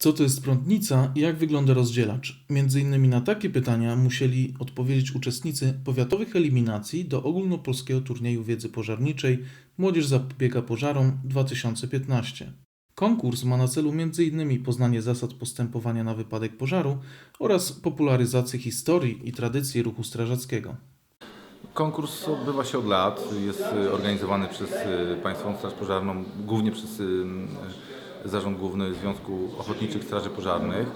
Co to jest prądnica i jak wygląda rozdzielacz? Między innymi na takie pytania musieli odpowiedzieć uczestnicy powiatowych eliminacji do ogólnopolskiego turnieju wiedzy pożarniczej Młodzież zapobiega pożarom 2015. Konkurs ma na celu m.in. poznanie zasad postępowania na wypadek pożaru oraz popularyzację historii i tradycji ruchu strażackiego. Konkurs odbywa się od lat. Jest organizowany przez y, Państwową Straż Pożarną, głównie przez y, Zarząd Główny Związku Ochotniczych Straży Pożarnych.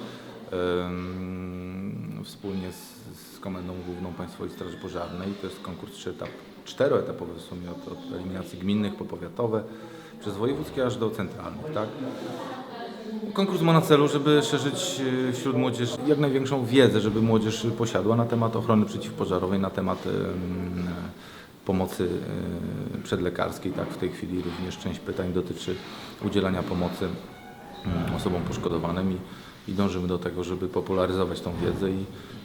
Wspólnie z, z Komendą Główną Państwowej Straży Pożarnej. To jest konkurs trzyetap, czteroetapowy w sumie, od, od eliminacji gminnych po powiatowe, przez wojewódzkie aż do centralnych. Tak? Konkurs ma na celu, żeby szerzyć e, wśród młodzieży jak największą wiedzę, żeby młodzież posiadła na temat ochrony przeciwpożarowej, na temat em, pomocy e, przedlekarskiej. Tak, w tej chwili również część pytań dotyczy udzielania pomocy mm, osobom poszkodowanym i, i dążymy do tego, żeby popularyzować tą wiedzę i,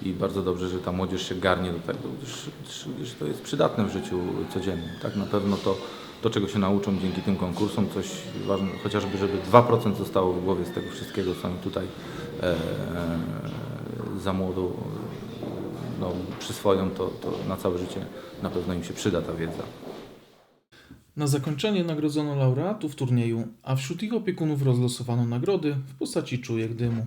i bardzo dobrze, że ta młodzież się garnie do tego, gdyż, to jest przydatne w życiu codziennym. Tak, na pewno to to, czego się nauczą dzięki tym konkursom, coś ważne, chociażby, żeby 2% zostało w głowie z tego wszystkiego, co oni tutaj e, za młodu no, przyswoją, to, to na całe życie na pewno im się przyda ta wiedza. Na zakończenie nagrodzono laureatów turnieju, a wśród ich opiekunów rozlosowano nagrody w postaci czujek dymu.